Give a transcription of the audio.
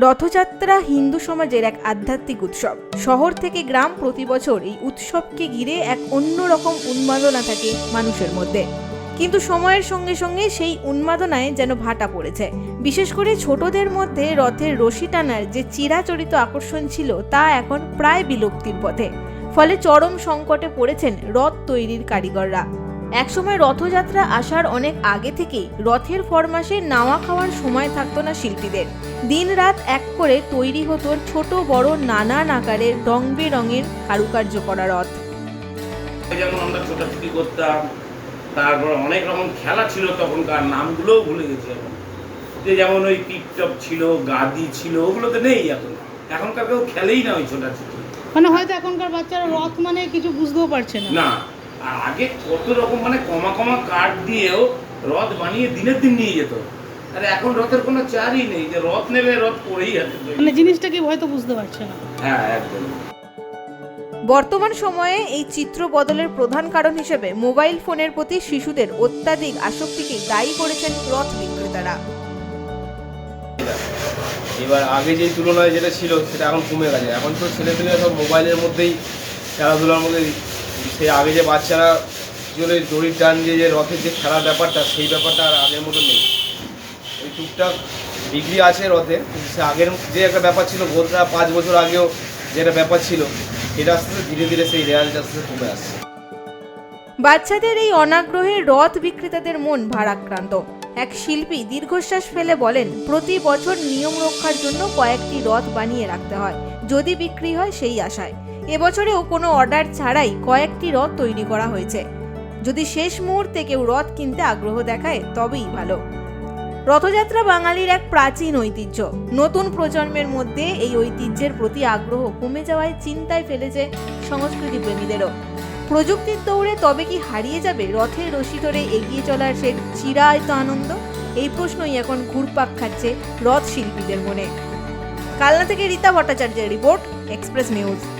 রথযাত্রা হিন্দু সমাজের এক আধ্যাত্মিক উৎসব। শহর থেকে গ্রাম প্রতি বছর এই উৎসবকে ঘিরে এক অন্যরকম উন্মাদনা থাকে মানুষের মধ্যে। কিন্তু সময়ের সঙ্গে সঙ্গে সেই উন্মাদনায় যেন ভাটা পড়েছে। বিশেষ করে ছোটদের মধ্যে রথের রশি টানার যে চিরাচরিত আকর্ষণ ছিল, তা এখন প্রায় বিলুপ্তির পথে। ফলে চরম সংকটে পড়েছেন রথ তৈরির কারিগররা। একসময় রথযাত্রা আসার অনেক আগে থেকেই রথের ফরমাসে নাওয়া খাওয়ার সময় থাকতো না শিল্পীদের। দিন রাত এক করে তৈরি হতো ছোট বড় নানান আকারের রং বেরঙের কারুকার্য করা রথ। যেমন আমরা ছোটাছুটি করতাম তারপর অনেক রকম খেলা ছিল তখনকার নামগুলোও ভুলে গেছি এখন। যে যেমন ওই টিপটপ ছিল গাদি ছিল ওগুলো তো নেই এখন। এখনকার কেউ খেলেই না ওই ছোটাছুটি। মানে হয়তো এখনকার বাচ্চারা রথ মানে কিছু বুঝতেও পারছে না। না আর আগে কত রকম মানে কমা কমা কাঠ দিয়েও রথ বানিয়ে দিনের দিন নিয়ে যেত। আর এখন রথের কোনো চারই নেই যে রথ নেবে রথ পড়েই আছে মানে জিনিসটাকে হয়তো বুঝতে পারছে না। হ্যাঁ একদম। বর্তমান সময়ে এই চিত্র বদলের প্রধান কারণ হিসেবে মোবাইল ফোনের প্রতি শিশুদের অত্যাধিক আসক্তিকে দায়ী করেছেন রথ বিক্রেতারা। এবার আগে যে তুলনায় যেটা ছিল সেটা এখন কমে গেছে। এখন তো ছেলেপেলে সব মোবাইলের মধ্যেই খেলাধুলার মধ্যে সেই আগে যে বাচ্চারা জলে দড়ির টান দিয়ে যে রথের যে খেলার ব্যাপারটা, সেই ব্যাপারটা আর আগের মতো নেই। ওই টুকটাক ডিগ্রি আছে রথের সে আগের যে একটা ব্যাপার ছিল বলতে পাঁচ বছর আগেও যে একটা ব্যাপার ছিল, সেটা আস্তে ধীরে ধীরে সেই আস্তে আস্তে কমে আসছে। বাচ্চাদের এই অনাগ্রহে রথ বিক্রেতাদের মন ভারাক্রান্ত। এক শিল্পী দীর্ঘশ্বাস ফেলে বলেন, প্রতি বছর নিয়ম রক্ষার জন্য কয়েকটি রথ বানিয়ে রাখতে হয়। যদি বিক্রি হয় সেই আশায়। এবছরেও কোনো অর্ডার ছাড়াই কয়েকটি রথ তৈরি করা হয়েছে। যদি শেষ মুহূর্তে কেউ রথ কিনতে আগ্রহ দেখায়, তবেই ভালো। রথযাত্রা বাঙালির এক প্রাচীন ঐতিহ্য। নতুন প্রজন্মের মধ্যে এই ঐতিহ্যের প্রতি আগ্রহ কমে যাওয়ায় চিন্তায় ফেলেছে সংস্কৃতি প্রেমীদেরও। প্রযুক্তির দৌড়ে তবে কি হারিয়ে যাবে রথের রশি ধরে এগিয়ে চলার সে চিরায়ত আনন্দ? এই প্রশ্নই এখন ঘুরপাক খাচ্ছে রথ শিল্পীদের মনে। কালনা থেকে রীতা ভট্টাচার্যের রিপোর্ট, এক্সপ্রেস নিউজ।